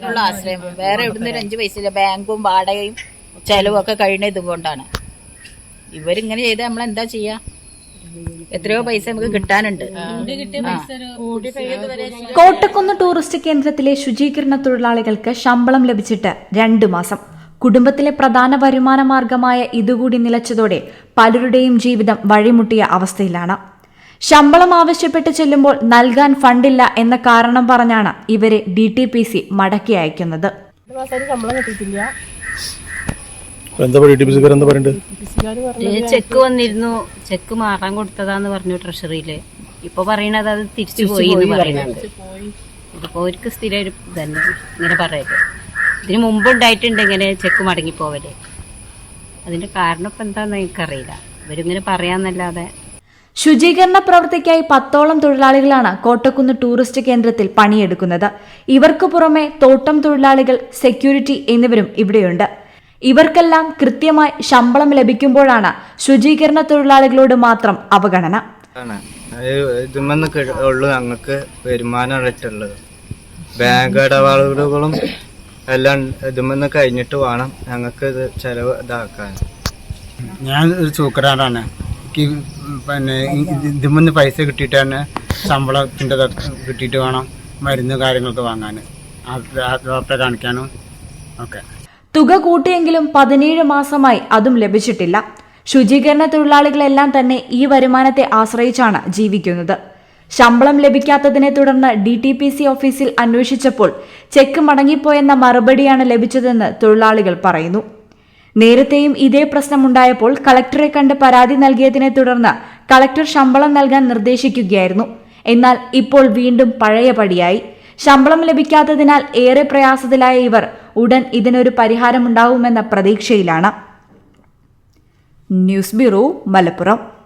മാത്രമുള്ള ആശ്രയം. വേറെ എവിടുന്ന് ഒരു അഞ്ച് പൈസ ഇല്ല. ബാങ്കും വാടകയും ചെലവും ഒക്കെ കഴിയുന്ന ഇതുകൊണ്ടാണ് ഇവരിങ്ങനെ ചെയ്താൽ നമ്മൾ എന്താ ചെയ്യാ? എത്രയോ പൈസ നമുക്ക് കിട്ടാനുണ്ട്. കോട്ടക്കുന്ന് ടൂറിസ്റ്റ് കേന്ദ്രത്തിലെ ശുചീകരണ തൊഴിലാളികൾക്ക് ശമ്പളം ലഭിച്ചിട്ട് രണ്ടു മാസം. കുടുംബത്തിലെ പ്രധാന വരുമാന മാർഗമായ ഇതുകൂടി നിലച്ചതോടെ പലരുടെയും ജീവിതം വഴിമുട്ടിയ അവസ്ഥയിലാണ്. ശമ്പളം ആവശ്യപ്പെട്ട് ചെല്ലുമ്പോൾ നൽകാൻ ഫണ്ടില്ല എന്ന കാരണം പറഞ്ഞാണ് ഇവരെ ഡി ടി പി സി മടക്കി അയക്കുന്നത്. ചെക്ക് വന്നിരുന്നു. ചെക്ക് മാറാൻ കൊടുത്തതാന്ന് പറഞ്ഞു ട്രഷറിയിൽ. ഇപ്പൊ പറയണത് അത് തിരിച്ചു പോയി എന്ന് പറയുന്നുണ്ട്. ഇതിപ്പോ അവർക്ക് സ്ഥിരം ഒരു ഇതന്നെ. ഇങ്ങനെ പറയൽ. ഇതിന് മുമ്പ് ഉണ്ടായിട്ടുണ്ട് ഇങ്ങനെ ചെക്ക് മടങ്ങി പോവൽ അതിന്റെ കാരണം ഇപ്പൊ എന്താന്ന് എനിക്കറിയില്ല. ഇവരിങ്ങനെ പറയാന്നല്ലാതെ ശുചീകരണ പ്രവൃത്തിക്കായി പത്തോളം തൊഴിലാളികളാണ് കോട്ടക്കുന്ന് ടൂറിസ്റ്റ് കേന്ദ്രത്തിൽ പണിയെടുക്കുന്നത്. ഇവർക്ക് പുറമെ തോട്ടം തൊഴിലാളികൾ സെക്യൂരിറ്റി എന്നിവരും ഇവിടെയുണ്ട്. ഇവർക്കെല്ലാം കൃത്യമായി ശമ്പളം ലഭിക്കുമ്പോഴാണ് ശുചീകരണ തൊഴിലാളികളോട് മാത്രം അവഗണന. ഇതുമെന്ന് ഉള്ളു ഞങ്ങൾക്ക് വരുമാനമായിട്ടുള്ളത്. ബാങ്ക് ഇടപാടുകളും എല്ലാം ഇതുമെന്ന് കഴിഞ്ഞിട്ട് വേണം ഞങ്ങൾക്ക് ഇത് ചെലവ് ഇതാക്കാൻ. ഞാൻ ഒരു സൂക്കറാറാണ് എനിക്ക് പിന്നെ ഇതിൽ പൈസ കിട്ടിയിട്ട് തന്നെ ശമ്പളത്തിന്റെ കിട്ടിയിട്ട് വേണം മരുന്ന് കാര്യങ്ങളൊക്കെ വാങ്ങാൻ. ഡോക്ടറെ കാണിക്കാനും. ഒക്കെ തുക കൂട്ടിയെങ്കിലും പതിനേഴ് മാസമായി അതും ലഭിച്ചിട്ടില്ല. ശുചീകരണ തൊഴിലാളികളെല്ലാം തന്നെ ഈ വരുമാനത്തെ ആശ്രയിച്ചാണ് ജീവിക്കുന്നത്. ശമ്പളം ലഭിക്കാത്തതിനെ തുടർന്ന് ഡി ടി പി സി ഓഫീസിൽ അന്വേഷിച്ചപ്പോൾ ചെക്ക് മടങ്ങിപ്പോയെന്ന മറുപടിയാണ് ലഭിച്ചതെന്ന് തൊഴിലാളികൾ പറയുന്നു. നേരത്തെയും ഇതേ പ്രശ്നമുണ്ടായപ്പോൾ കളക്ടറെ കണ്ട് പരാതി നൽകിയതിനെ തുടർന്ന് കളക്ടർ ശമ്പളം നൽകാൻ നിർദ്ദേശിക്കുകയായിരുന്നു. എന്നാൽ ഇപ്പോൾ വീണ്ടും പഴയ പടിയായി ശമ്പളം ലഭിക്കാത്തതിനാൽ ഏറെ പ്രയാസത്തിലായ ഇവർ ഉടൻ ഇതിനൊരു പരിഹാരമുണ്ടാവുമെന്ന പ്രതീക്ഷയിലാണ്. News bureau Malappuram.